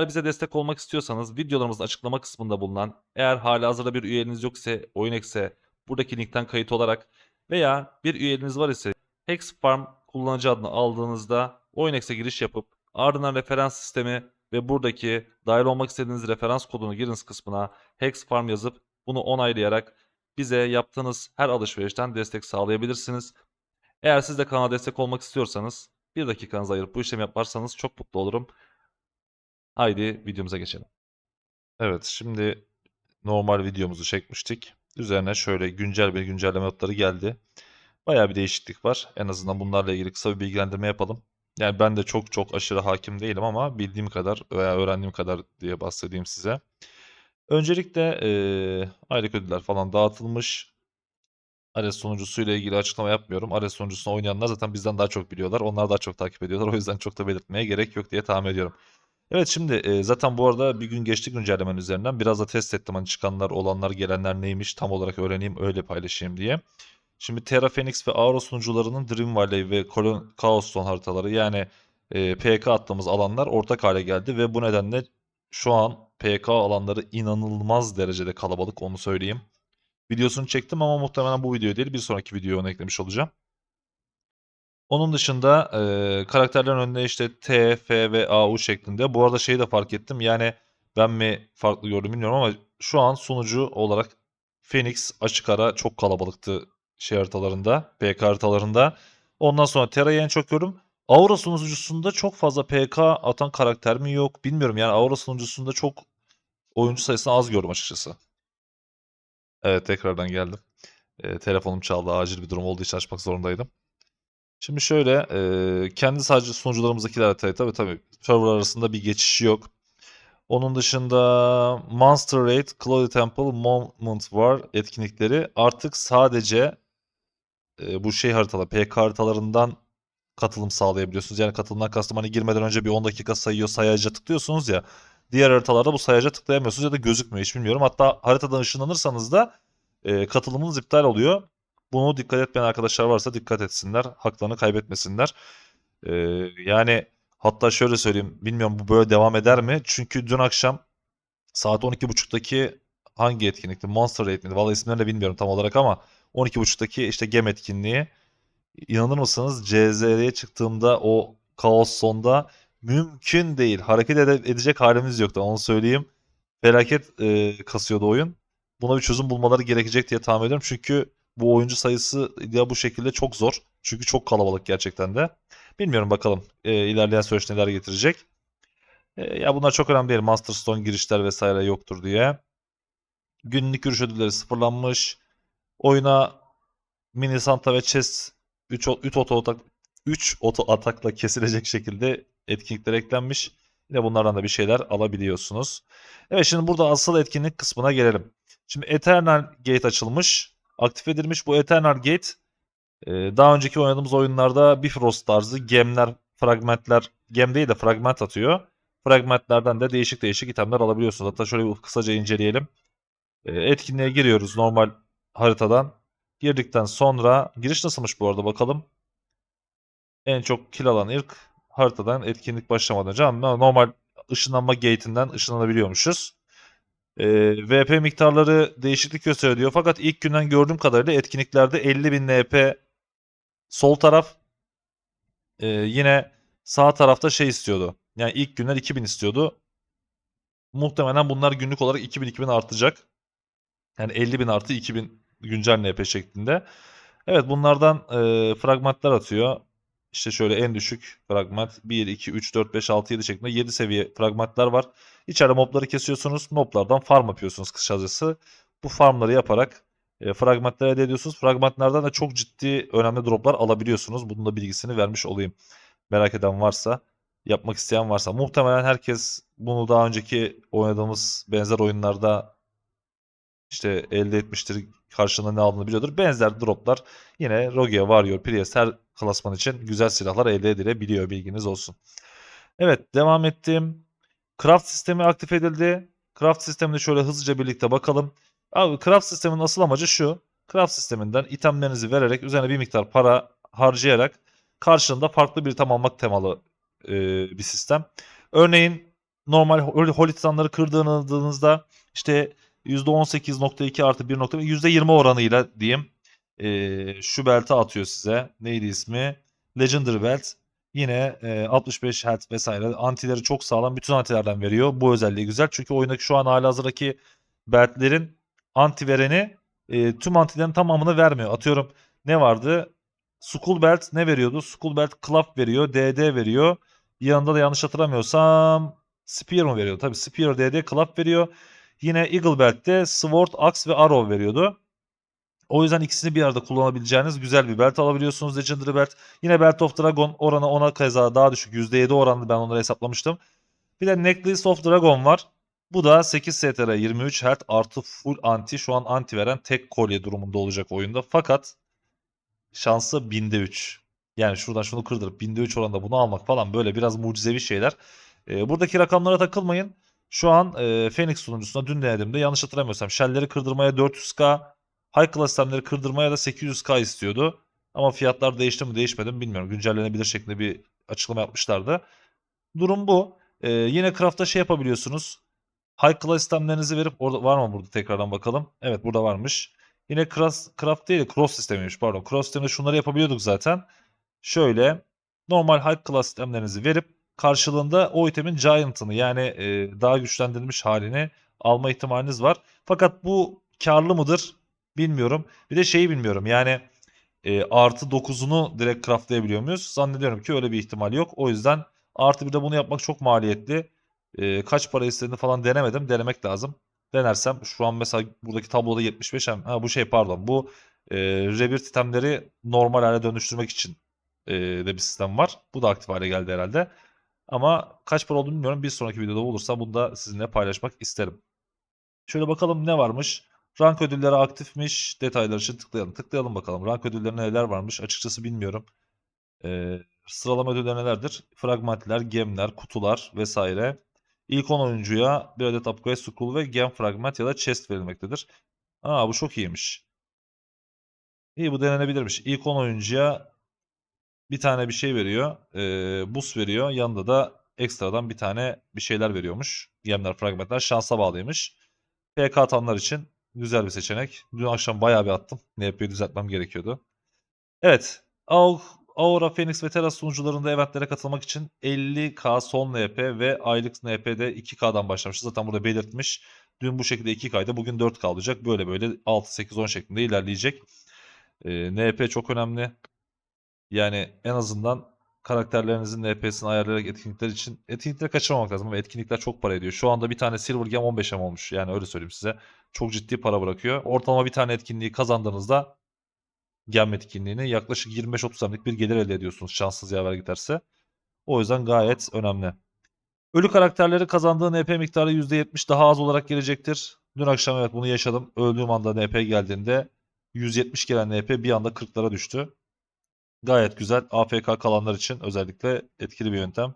Eğer bize destek olmak istiyorsanız videolarımızın açıklama kısmında bulunan eğer halihazırda bir üyeliğiniz yok ise OyunX'e buradaki linkten kayıt olarak veya bir üyeliğiniz var ise Hexfarm kullanıcı adını aldığınızda OyunX'e giriş yapıp ardından referans sistemi ve buradaki dahil olmak istediğiniz referans kodunu giriniz kısmına Hexfarm yazıp bunu onaylayarak bize yaptığınız her alışverişten destek sağlayabilirsiniz. Eğer siz de kanala destek olmak istiyorsanız bir dakikanızı ayırıp bu işlemi yaparsanız çok mutlu olurum. Haydi videomuza geçelim. Evet şimdi normal videomuzu çekmiştik. Üzerine şöyle güncel bir güncelleme notları geldi. Bayağı bir değişiklik var. En azından bunlarla ilgili kısa bir bilgilendirme yapalım. Yani ben de çok çok aşırı hakim değilim ama bildiğim kadar veya öğrendiğim kadar diye bahsedeyim size. Öncelikle eee aylık ödüller falan dağıtılmış. Ares sunucusuyla ilgili açıklama yapmıyorum. Ares sunucusunu oynayanlar zaten bizden daha çok biliyorlar. Onlar daha çok takip ediyorlar. O yüzden çok da belirtmeye gerek yok diye tahmin ediyorum. Evet şimdi e, zaten bu arada bir gün geçti güncellemenin üzerinden. Biraz da test ettim hani çıkanlar, olanlar, gelenler neymiş tam olarak öğreneyim öyle paylaşayım diye. Şimdi Terra Phoenix ve Aura sunucularının Dream Valley ve Colon Chaos Zone haritaları yani e, PK attığımız alanlar ortak hale geldi ve bu nedenle şu an PK alanları inanılmaz derecede kalabalık onu söyleyeyim. Videosunu çektim ama muhtemelen bu video değil bir sonraki videoya eklemiş olacağım. Onun dışında e, karakterlerin önüne işte T, F ve AU şeklinde. Bu arada şeyi de fark ettim. Yani ben mi farklı gördüm bilmiyorum ama şu an sunucu olarak Phoenix açık ara çok kalabalıktı şey haritalarında, PK haritalarında. Ondan sonra Terra'yı en çok gördüm. Aura sunucusunda çok fazla PK atan karakter mi yok bilmiyorum. Yani Aura sunucusunda çok oyuncu sayısını az gördüm açıkçası. Evet tekrardan geldim. E, telefonum çaldı. Acil bir durum olduğu için açmak zorundaydım. Şimdi şöyle, eee, kendi sadece sunucularımızdakiler haritayı tabii tabii server arasında bir geçiş yok. Onun dışında Monster Raid, Cloudy Temple, Moment War etkinlikleri artık sadece eee, bu şey haritalar, PK haritalarından katılım sağlayabiliyorsunuz. Yani katılımdan kastım hani girmeden önce bir 10 dakika sayıyor, sayaca tıklıyorsunuz ya. Diğer haritalarda bu sayaca tıklayamıyorsunuz ya da gözükmüyor hiç bilmiyorum. Hatta haritadan ışınlanırsanız da eee, katılımınız iptal oluyor. Bunu dikkat etmeyen arkadaşlar varsa dikkat etsinler. Haklarını kaybetmesinler. Ee, yani hatta şöyle söyleyeyim. Bilmiyorum bu böyle devam eder mi? Çünkü dün akşam saat 12.30'daki hangi etkinlikti? Monster miydi? Vallahi isimlerini de bilmiyorum tam olarak ama 12.30'daki işte gem etkinliği. İnanır mısınız? CZR'ye çıktığımda o kaos sonda mümkün değil. Hareket ede- edecek halimiz yoktu. Onu söyleyeyim. Felaket e, kasıyordu oyun. Buna bir çözüm bulmaları gerekecek diye tahmin ediyorum. Çünkü bu oyuncu sayısı ya bu şekilde çok zor. Çünkü çok kalabalık gerçekten de. Bilmiyorum bakalım e, ilerleyen süreç neler getirecek. E, ya bunlar çok önemli değil. Master Stone girişler vesaire yoktur diye. Günlük yürüyüş ödülleri sıfırlanmış. Oyuna Mini Santa ve Chess 3 3 oto atak 3 oto atakla kesilecek şekilde etkinlikler eklenmiş. Yine bunlardan da bir şeyler alabiliyorsunuz. Evet şimdi burada asıl etkinlik kısmına gelelim. Şimdi Eternal Gate açılmış aktif edilmiş. Bu Eternal Gate e, daha önceki oynadığımız oyunlarda Bifrost tarzı gemler, fragmentler, gem değil de fragment atıyor. Fragmentlerden de değişik değişik itemler alabiliyorsunuz. Hatta şöyle bir kısaca inceleyelim. E, etkinliğe giriyoruz normal haritadan. Girdikten sonra giriş nasılmış bu arada bakalım. En çok kill alan ırk haritadan etkinlik başlamadan önce normal ışınlanma gate'inden ışınlanabiliyormuşuz. E, VP miktarları değişiklik gösteriyor. Fakat ilk günden gördüğüm kadarıyla etkinliklerde 50.000 NP sol taraf e, yine sağ tarafta şey istiyordu. Yani ilk günler 2000 istiyordu. Muhtemelen bunlar günlük olarak 2000-2000 artacak. Yani 50.000 artı 2000 güncel NP şeklinde. Evet bunlardan e, fragmentler atıyor. İşte şöyle en düşük fragment 1, 2, 3, 4, 5, 6, 7 şeklinde 7 seviye fragmentler var. İçeride mobları kesiyorsunuz. Moblardan farm yapıyorsunuz kısacası. Bu farmları yaparak e, fragmentler elde ediyorsunuz. Fragmentlerden de çok ciddi önemli droplar alabiliyorsunuz. Bunun da bilgisini vermiş olayım. Merak eden varsa, yapmak isteyen varsa. Muhtemelen herkes bunu daha önceki oynadığımız benzer oyunlarda işte elde etmiştir. Karşılığında ne aldığını biliyordur. Benzer droplar yine Rogue, Warrior, Priest her klasman için güzel silahlar elde edilebiliyor. Bilginiz olsun. Evet devam ettim. Craft sistemi aktif edildi. Craft sistemini şöyle hızlıca birlikte bakalım. Abi craft sisteminin asıl amacı şu. Craft sisteminden itemlerinizi vererek üzerine bir miktar para harcayarak karşılığında farklı bir item almak temalı e, bir sistem. Örneğin normal hol- holitsanları kırdığınızda işte %18.2 artı 1. %20 oranıyla diyeyim eee, şu belti atıyor size. Neydi ismi? Legendary Belt. Yine eee, 65 Hz vesaire. Antileri çok sağlam. Bütün antilerden veriyor. Bu özelliği güzel. Çünkü oyundaki şu an halihazırdaki beltlerin anti vereni eee, tüm antilerin tamamını vermiyor. Atıyorum ne vardı? Skull Belt ne veriyordu? Skull Belt Club veriyor. DD veriyor. Yanında da yanlış hatırlamıyorsam Spear mı veriyordu? Tabii Spear DD Club veriyor. Yine Eagle Belt'te Sword, Axe ve Arrow veriyordu. O yüzden ikisini bir arada kullanabileceğiniz güzel bir belt alabiliyorsunuz Legendary Belt. Yine Belt of Dragon oranı ona keza daha düşük. %7 oranlı ben onları hesaplamıştım. Bir de Necklace of Dragon var. Bu da 8 STR 23 Hz artı full anti. Şu an anti veren tek kolye durumunda olacak oyunda. Fakat şansı binde 3. Yani şuradan şunu kırdırıp binde 3 oranında bunu almak falan böyle biraz mucizevi şeyler. Ee, buradaki rakamlara takılmayın. Şu an e, Phoenix sunucusunda dün denediğimde yanlış hatırlamıyorsam shell'leri kırdırmaya 400k, high class sistemleri kırdırmaya da 800k istiyordu. Ama fiyatlar değişti mi değişmedi mi bilmiyorum. Güncellenebilir şeklinde bir açıklama yapmışlardı. Durum bu. Ee, yine craft'ta şey yapabiliyorsunuz. High class sistemlerinizi verip orada var mı burada tekrardan bakalım. Evet burada varmış. Yine cross, craft değil de cross sistemiymiş pardon. Cross sisteminde şunları yapabiliyorduk zaten. Şöyle normal high class sistemlerinizi verip karşılığında o itemin giant'ını yani e, daha güçlendirilmiş halini alma ihtimaliniz var. Fakat bu karlı mıdır bilmiyorum. Bir de şeyi bilmiyorum yani e, artı 9'unu direkt craftlayabiliyor muyuz? Zannediyorum ki öyle bir ihtimal yok. O yüzden artı bir de bunu yapmak çok maliyetli. E, kaç para istediğini falan denemedim. Denemek lazım. Denersem şu an mesela buradaki tabloda 75 hem ha bu şey pardon bu e, rebirth itemleri normal hale dönüştürmek için e, de bir sistem var. Bu da aktif hale geldi herhalde. Ama kaç para olduğunu bilmiyorum. Bir sonraki videoda olursa bunu da sizinle paylaşmak isterim. Şöyle bakalım ne varmış. Rank ödülleri aktifmiş. Detaylar için tıklayalım. Tıklayalım bakalım. Rank ödüllerinde neler varmış. Açıkçası bilmiyorum. Ee, sıralama ödülleri nelerdir? Fragmentler, gemler, kutular vesaire. İlk 10 oyuncuya bir adet upgrade scroll ve gem fragment ya da chest verilmektedir. Aa bu çok iyiymiş. İyi bu denenebilirmiş. İlk 10 oyuncuya bir tane bir şey veriyor. Ee, boost veriyor. Yanında da ekstradan bir tane bir şeyler veriyormuş. Gemler, fragmentler şansa bağlıymış. PK atanlar için güzel bir seçenek. Dün akşam bayağı bir attım. NP'yi düzeltmem gerekiyordu. Evet. Au- Aura, Phoenix ve Terra sunucularında eventlere katılmak için 50k son NP ve aylık NP'de 2k'dan başlamışız. Zaten burada belirtmiş. Dün bu şekilde 2k'ydı. Bugün 4k olacak. Böyle böyle 6, 8, 10 şeklinde ilerleyecek. Ee, NP çok önemli. Yani en azından karakterlerinizin NP'sini ayarlayarak etkinlikler için etkinlikleri kaçırmamak lazım ama etkinlikler çok para ediyor. Şu anda bir tane Silver Gem 15 M olmuş. Yani öyle söyleyeyim size. Çok ciddi para bırakıyor. Ortalama bir tane etkinliği kazandığınızda Gem etkinliğini yaklaşık 25-30 M'lik bir gelir elde ediyorsunuz şanssız yaver giderse. O yüzden gayet önemli. Ölü karakterleri kazandığı NP miktarı %70 daha az olarak gelecektir. Dün akşam evet bunu yaşadım. Öldüğüm anda NP geldiğinde 170 gelen NP bir anda 40'lara düştü. Gayet güzel. AFK kalanlar için özellikle etkili bir yöntem.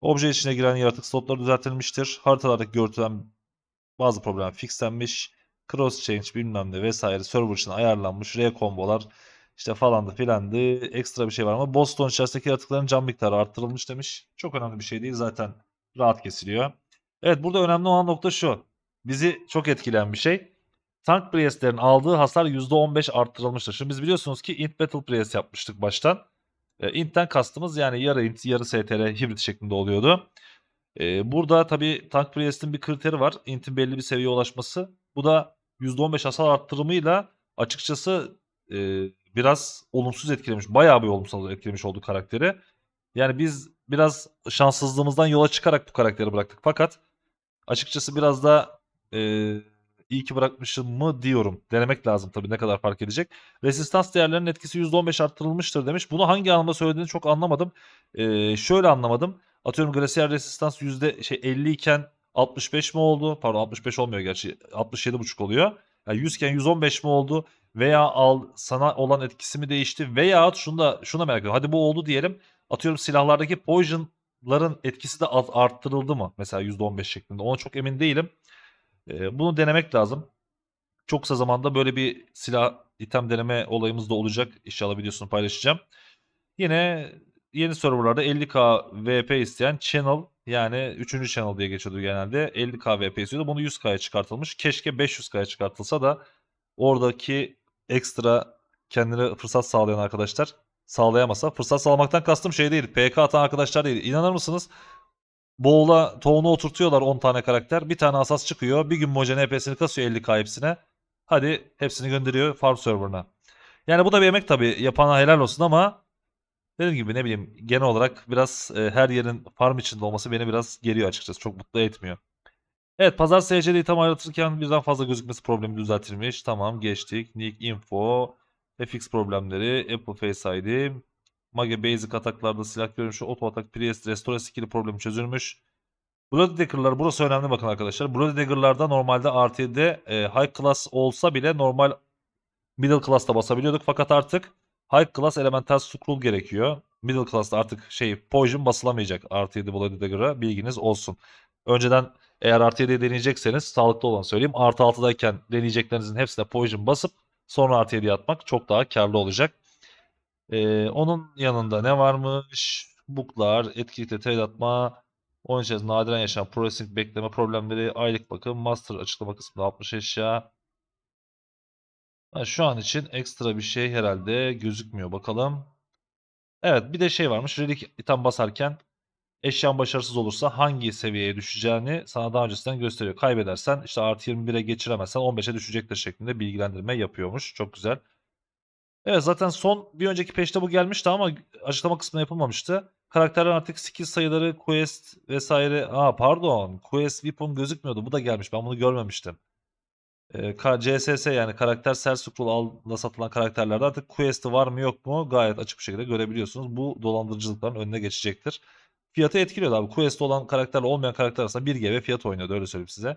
Obje içine giren yaratık slotları düzeltilmiştir. Haritalardaki görüntülen bazı problem fixlenmiş. Cross change bilmem ne vesaire server için ayarlanmış. R-kombolar işte falandı filandı. Ekstra bir şey var ama Boston içerisindeki yaratıkların can miktarı arttırılmış demiş. Çok önemli bir şey değil. Zaten rahat kesiliyor. Evet burada önemli olan nokta şu. Bizi çok etkileyen bir şey. Tank Priest'lerin aldığı hasar %15 arttırılmıştır. Şimdi biz biliyorsunuz ki Int Battle Priest yapmıştık baştan. E, Int'ten kastımız yani yarı Int yarı STR hibrit şeklinde oluyordu. E, burada tabi Tank Priest'in bir kriteri var. Int'in belli bir seviyeye ulaşması. Bu da %15 hasar arttırımıyla açıkçası e, biraz olumsuz etkilemiş. Bayağı bir olumsuz etkilemiş oldu karakteri. Yani biz biraz şanssızlığımızdan yola çıkarak bu karakteri bıraktık. Fakat açıkçası biraz da e, iyi ki bırakmışım mı diyorum. Denemek lazım tabii ne kadar fark edecek. Resistans değerlerinin etkisi %15 arttırılmıştır demiş. Bunu hangi anlamda söylediğini çok anlamadım. Ee, şöyle anlamadım. Atıyorum Glacier Resistans yüzde şey 50 iken 65 mi oldu? Pardon 65 olmuyor gerçi. 67,5 oluyor. Yani 100 iken 115 mi oldu? Veya al sana olan etkisi mi değişti? Veya şunu da şunu da merak ediyorum. Hadi bu oldu diyelim. Atıyorum silahlardaki poison'ların etkisi de arttırıldı mı? Mesela %15 şeklinde. Ona çok emin değilim. Ee, bunu denemek lazım. Çok kısa zamanda böyle bir silah item deneme olayımız da olacak. İnşallah videosunu paylaşacağım. Yine yeni serverlarda 50k VP isteyen Channel Yani 3. channel diye geçiyordu genelde. 50k VP istiyordu. Bunu 100k'ya çıkartılmış. Keşke 500k'ya çıkartılsa da oradaki ekstra kendine fırsat sağlayan arkadaşlar sağlayamasa. Fırsat sağlamaktan kastım şey değil. PK atan arkadaşlar değil. İnanır mısınız? Bowl'a toğunu oturtuyorlar 10 tane karakter. Bir tane asas çıkıyor. Bir gün Moja NP'sini kasıyor 50k hepsine. Hadi hepsini gönderiyor farm serverına. Yani bu da bir emek tabii. Yapana helal olsun ama dediğim gibi ne bileyim genel olarak biraz e, her yerin farm içinde olması beni biraz geriyor açıkçası. Çok mutlu etmiyor. Evet pazar SCD'yi tam aratırken birden fazla gözükmesi problemi düzeltilmiş. Tamam geçtik. Nick Info, FX problemleri, Apple Face ID, Mage Basic ataklarda silah görünüşü, auto atak, Priest, Restore skill'i problemi çözülmüş. Bloody Dagger'lar burası önemli bakın arkadaşlar. Bloody Dagger'larda normalde RT'de e, High Class olsa bile normal Middle Class'ta basabiliyorduk. Fakat artık High Class Elemental Scroll gerekiyor. Middle Class'ta artık şey Poison basılamayacak R7 Bloody Dagger'a bilginiz olsun. Önceden eğer artı 7'yi deneyecekseniz sağlıklı olan söyleyeyim. Artı 6'dayken deneyeceklerinizin hepsine Poison basıp sonra artı 7'ye atmak çok daha karlı olacak. Ee, onun yanında ne varmış? Booklar, etkilikte trade atma, oyun içerisinde nadiren yaşanan processing bekleme problemleri, aylık bakım, master açıklama kısmında 60 eşya. Şu an için ekstra bir şey herhalde gözükmüyor. Bakalım. Evet bir de şey varmış. Relic item basarken eşyan başarısız olursa hangi seviyeye düşeceğini sana daha öncesinden gösteriyor. Kaybedersen işte artı 21'e geçiremezsen 15'e düşecektir şeklinde bilgilendirme yapıyormuş. Çok güzel. Evet zaten son bir önceki peşte bu gelmişti ama açıklama kısmında yapılmamıştı. Karakterler artık skill sayıları, quest vesaire. Aa pardon. Quest weapon gözükmüyordu. Bu da gelmiş. Ben bunu görmemiştim. K- CSS yani karakter ser scroll alda satılan karakterlerde artık quest'i var mı yok mu gayet açık bir şekilde görebiliyorsunuz. Bu dolandırıcılıkların önüne geçecektir. Fiyatı etkiliyordu abi. Quest olan karakterle olmayan karakter arasında 1 GB fiyat oynuyordu öyle söyleyeyim size.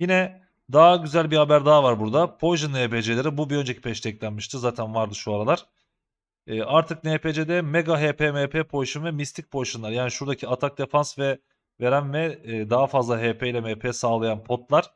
Yine daha güzel bir haber daha var burada. Poison NPC'leri bu bir önceki peşte eklenmişti. Zaten vardı şu aralar. Ee, artık NPC'de Mega HP, MP Potion ve Mystic Potion'lar yani şuradaki atak defans ve veren ve e, daha fazla HP ile MP sağlayan potlar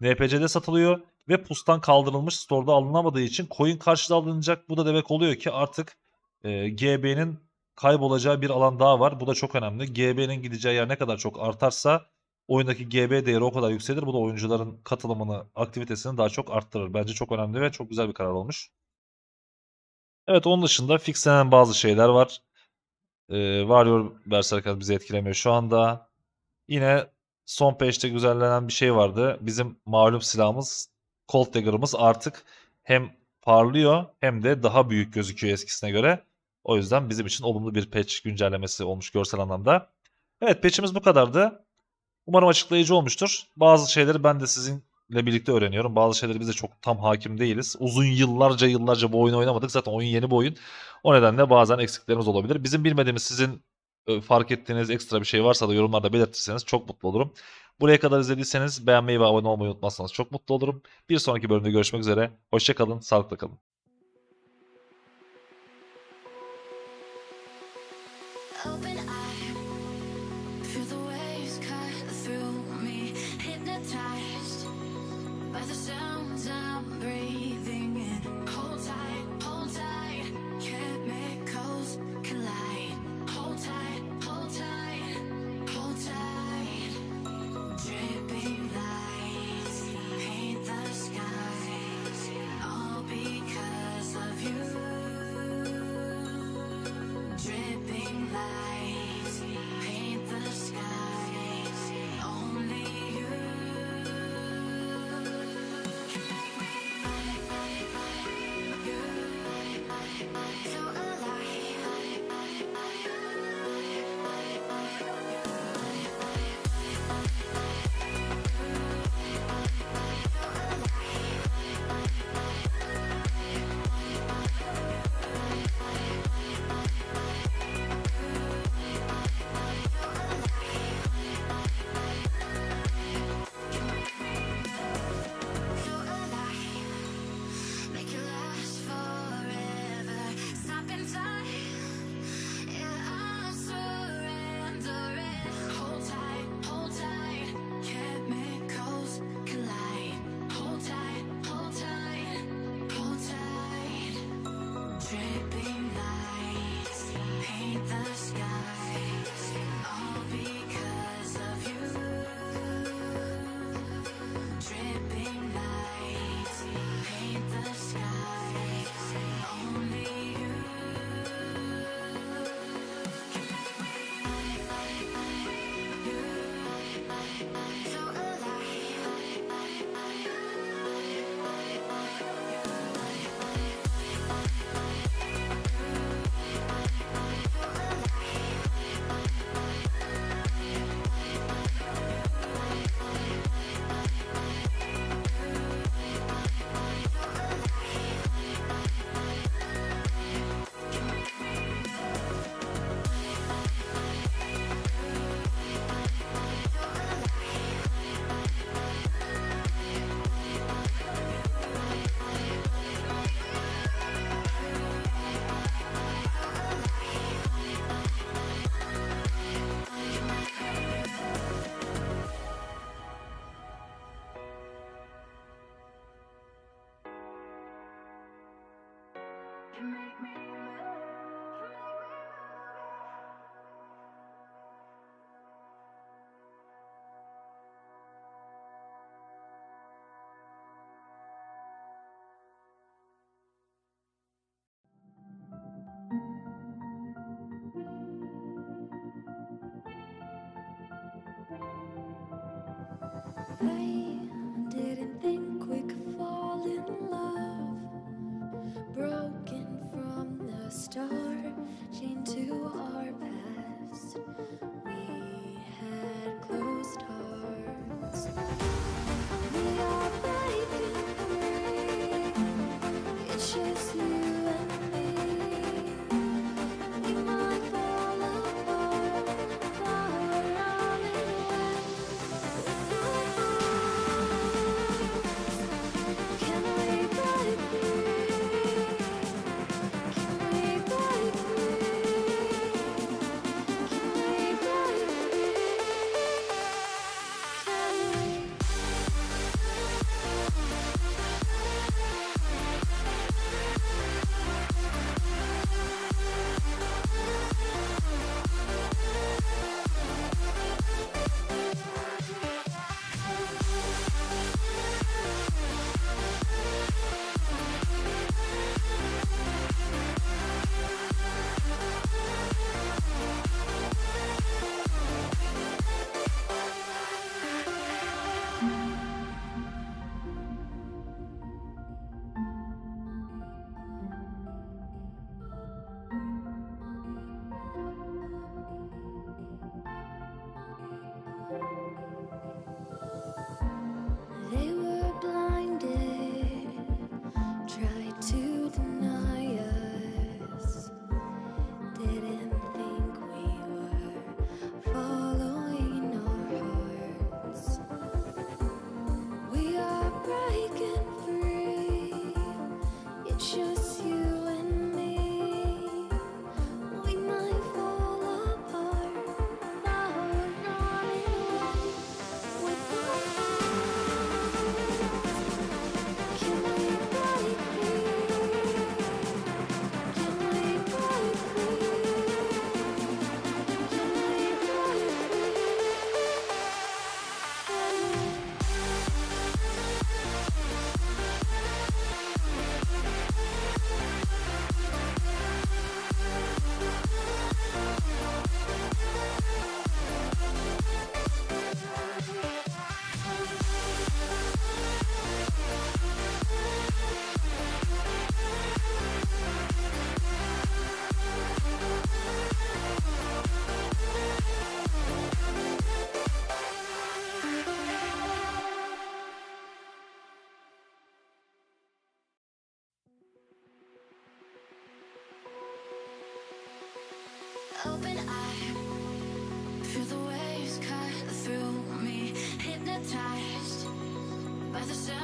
NPC'de satılıyor ve pustan kaldırılmış store'da alınamadığı için coin karşılığı alınacak. Bu da demek oluyor ki artık e, GB'nin kaybolacağı bir alan daha var. Bu da çok önemli. GB'nin gideceği yer ne kadar çok artarsa oyundaki GB değeri o kadar yükselir. Bu da oyuncuların katılımını, aktivitesini daha çok arttırır. Bence çok önemli ve çok güzel bir karar olmuş. Evet onun dışında fixlenen bazı şeyler var. Ee, Warrior Berserker bizi etkilemiyor şu anda. Yine son patch'te güzellenen bir şey vardı. Bizim malum silahımız Colt Dagger'ımız artık hem parlıyor hem de daha büyük gözüküyor eskisine göre. O yüzden bizim için olumlu bir patch güncellemesi olmuş görsel anlamda. Evet patch'imiz bu kadardı. Umarım açıklayıcı olmuştur. Bazı şeyleri ben de sizinle birlikte öğreniyorum. Bazı şeyleri biz de çok tam hakim değiliz. Uzun yıllarca yıllarca bu oyunu oynamadık. Zaten oyun yeni bir oyun. O nedenle bazen eksiklerimiz olabilir. Bizim bilmediğimiz sizin fark ettiğiniz ekstra bir şey varsa da yorumlarda belirtirseniz çok mutlu olurum. Buraya kadar izlediyseniz beğenmeyi ve abone olmayı unutmazsanız çok mutlu olurum. Bir sonraki bölümde görüşmek üzere. Hoşçakalın, sağlıkla kalın. open I feel the waves cut through me Hypnotized by the sound